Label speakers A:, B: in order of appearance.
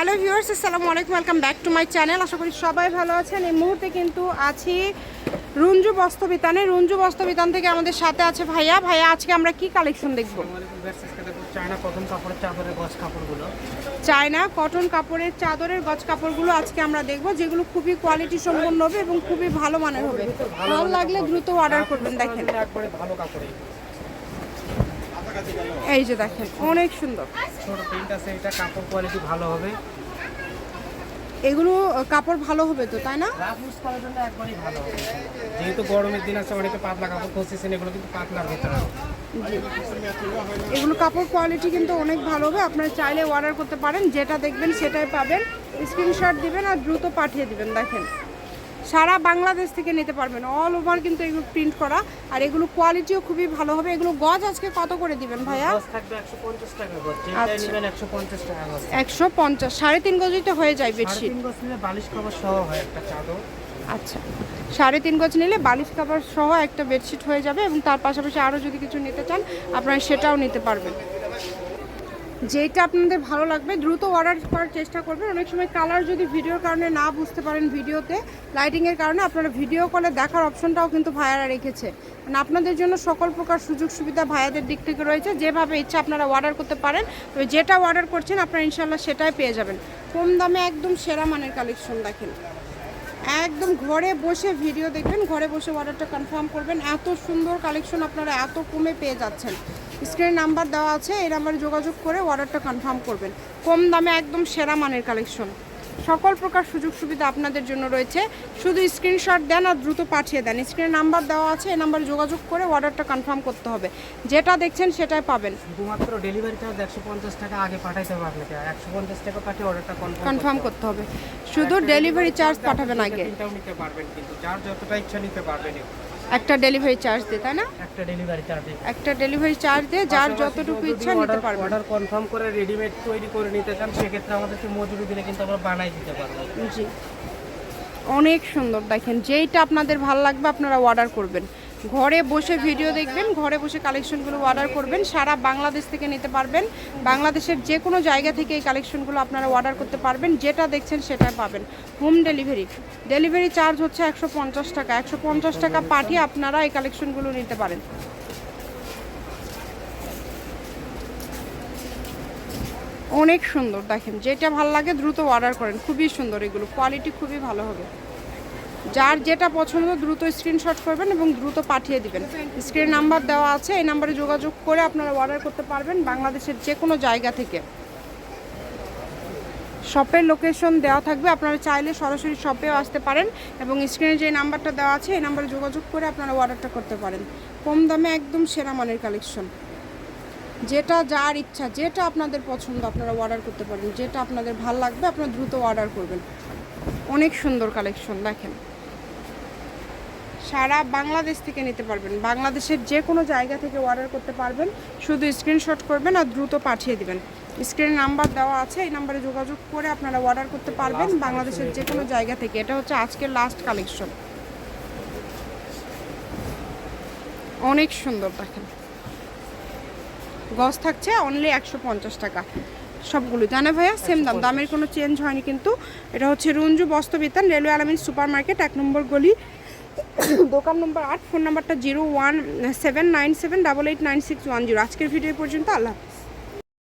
A: Hello viewers আসসালামু আলাইকুম welcome back to my channel. আশা করি সবাই ভালো আছেন। এই মুহূর্তে কিন্তু আছি রঞ্জু বস্ত্রবিতানে রঞ্জু বস্ত্রবিতান থেকে আমাদের সাথে আছে ভাইয়া। ভাইয়া আজকে আমরা কি কালেকশন দেখব?
B: চায়না কটন কাপড়ের চাদরের গছ কাপড়গুলো।
A: চায়না কটন কাপড়ের চাদরের গজ কাপড়গুলো আজকে আমরা দেখব যেগুলো খুবই কোয়ালিটি সম্পন্ন হবে এবং খুবই ভালো মানের হবে। ভালো লাগলে দ্রুত অর্ডার করবেন দেখেন।
B: ভালো কাপড়ে
A: এই যে দেখেন অনেক সুন্দর।
B: ছোট প্রিন্ট আছে এটা কাপড় কোয়ালিটি ভালো হবে।
A: এগুলো কাপড় ভালো হবে তো তাই না?
B: করার জন্য একবারই ভালো হবে। যেহেতু গরমের দিন আছে অনেকে পাতলা কাপড় খুঁজতেছেন এগুলো কিন্তু পাতলার ভিতরে।
A: এগুলো কাপড় কোয়ালিটি কিন্তু অনেক ভালো হবে। আপনারা চাইলে অর্ডার করতে পারেন যেটা দেখবেন সেটাই পাবেন। স্ক্রিনশট দিবেন আর দ্রুত পাঠিয়ে দিবেন দেখেন। সারা বাংলাদেশ থেকে নিতে পারবেন। অল ওভার কিন্তু এগুলো প্রিন্ট করা। আর এগুলো কোয়ালিটিও খুবই ভালো হবে। এগুলো গজ আজকে কত করে দিবেন ভাইয়া?
B: একশো পঞ্চাশ
A: আচ্ছা।
B: একশো পঞ্চাশ
A: সাড়ে তিন গজই তো হয়ে যায় বেডশিট
B: তিন গজ নিলে বালিশ কভার সহ হয় একটা চাদর।
A: আচ্ছা। সাড়ে তিন গজ নিলে বালিশ কাভার সহ একটা বেডশিট হয়ে যাবে এবং তার পাশাপাশি আরও যদি কিছু নিতে চান আপনারা সেটাও নিতে পারবেন। যেটা আপনাদের ভালো লাগবে, দ্রুত অর্ডার করার চেষ্টা করবেন। অনেক সময় কালার যদি ভিডিওর কারণে না বুঝতে পারেন ভিডিওতে লাইটিংয়ের কারণে আপনারা ভিডিও কলে দেখার অপশনটাও কিন্তু ভাইয়ারা রেখেছে। মানে আপনাদের জন্য সকল প্রকার সুযোগ সুবিধা ভাইয়াদের দিক থেকে রয়েছে। যেভাবে ইচ্ছা আপনারা অর্ডার করতে পারেন, তবে যেটা অর্ডার করছেন, আপনারা ইনশাল্লাহ সেটাই পেয়ে যাবেন। কম দামে একদম সেরা মানের কালেকশন দেখেন। একদম ঘরে বসে ভিডিও দেখবেন, ঘরে বসে অর্ডারটা কনফার্ম করবেন। এত সুন্দর কালেকশন আপনারা এত কমে পেয়ে যাচ্ছেন। স্ক্রিনে নাম্বার দেওয়া আছে, এই নাম্বারে যোগাযোগ করে অর্ডারটা কনফার্ম করবেন। কম দামে একদম সেরা মানের কালেকশন সকল প্রকার সুযোগ সুবিধা আপনাদের জন্য রয়েছে। শুধু স্ক্রিনশট দেন আর দ্রুত পাঠিয়ে দেন। স্ক্রিনে নাম্বার দেওয়া আছে এই নাম্বারে যোগাযোগ করে অর্ডারটা কনফার্ম করতে হবে। যেটা দেখছেন সেটাই পাবেন।
B: শুধুমাত্র ডেলিভারি চার্জ একশো পঞ্চাশ টাকা আগে পাঠাইতে হবে আপনাকে। একশো পঞ্চাশ টাকা পাঠিয়ে অর্ডারটা কনফার্ম
A: করতে হবে। শুধু ডেলিভারি চার্জ পাঠাবেন আগে।
B: নিতে পারবেন কিন্তু যার যতটা ইচ্ছা নিতে পারবেন
A: একটা ডেলিভারি চার্জ দিয়ে তাই না?
B: একটা ডেলিভারি চার্জ
A: একটা ডেলিভারি চার্জ দিয়ে যার যতটুকু ইচ্ছা নিতে পারবে।
B: অর্ডার কনফার্ম করে রেডিমেড তৈরি করে নিতে চান সেক্ষেত্রে আমাদেরকে মজুরি দিলে কিন্তু আমরা বানাই দিতে পারব।
A: জি। অনেক সুন্দর। দেখেন যেইটা আপনাদের ভালো লাগবে আপনারা অর্ডার করবেন। ঘরে বসে ভিডিও দেখবেন, ঘরে বসে কালেকশনগুলো অর্ডার করবেন, সারা বাংলাদেশ থেকে নিতে পারবেন। বাংলাদেশের যে কোনো জায়গা থেকে এই কালেকশনগুলো আপনারা অর্ডার করতে পারবেন, যেটা দেখছেন সেটা পাবেন। হোম ডেলিভারি ডেলিভারি চার্জ হচ্ছে একশো পঞ্চাশ টাকা। একশো পঞ্চাশ টাকা পাঠিয়ে আপনারা এই কালেকশনগুলো নিতে পারেন। অনেক সুন্দর, দেখেন, যেটা ভালো লাগে দ্রুত অর্ডার করেন, খুবই সুন্দর এগুলো কোয়ালিটি খুবই ভালো হবে। যার যেটা পছন্দ দ্রুত স্ক্রিনশট করবেন এবং দ্রুত পাঠিয়ে দিবেন। স্ক্রিন নাম্বার দেওয়া আছে, এই নাম্বারে যোগাযোগ করে আপনারা অর্ডার করতে পারবেন বাংলাদেশের যে কোনো জায়গা থেকে। শপের লোকেশন দেওয়া থাকবে, আপনারা চাইলে সরাসরি শপেও আসতে পারেন এবং স্ক্রিনে যে নাম্বারটা দেওয়া আছে, এই নাম্বারে যোগাযোগ করে আপনারা অর্ডারটা করতে পারেন। কম দামে একদম সেরা মানের কালেকশন যেটা যার ইচ্ছা, যেটা আপনাদের পছন্দ, আপনারা অর্ডার করতে পারেন যেটা আপনাদের ভালো লাগবে, আপনারা দ্রুত অর্ডার করবেন। অনেক সুন্দর কালেকশন দেখেন। সারা বাংলাদেশ থেকে নিতে পারবেন। বাংলাদেশের যে কোনো জায়গা থেকে অর্ডার করতে পারবেন। শুধু স্ক্রিনশট করবেন আর দ্রুত পাঠিয়ে দিবেন। স্ক্রিনে নাম্বার দেওয়া আছে এই নাম্বারে যোগাযোগ করে আপনারা অর্ডার করতে পারবেন বাংলাদেশের যে কোনো জায়গা থেকে। এটা হচ্ছে আজকের লাস্ট কালেকশন অনেক সুন্দর দেখেন। গজ থাকছে অনলি একশো পঞ্চাশ টাকা। সবগুলো। জানে ভাইয়া সেম দাম। দামের কোনো চেঞ্জ হয়নি কিন্তু। এটা হচ্ছে Ranju Bastrabitan, railway Alamin super market এক নম্বর গলি। দোকান নম্বর আট, ফোন নাম্বারটা zero one seven nine seven double eight nine six one zero. আজকের ভিডিও পর্যন্ত, আল্লাহ।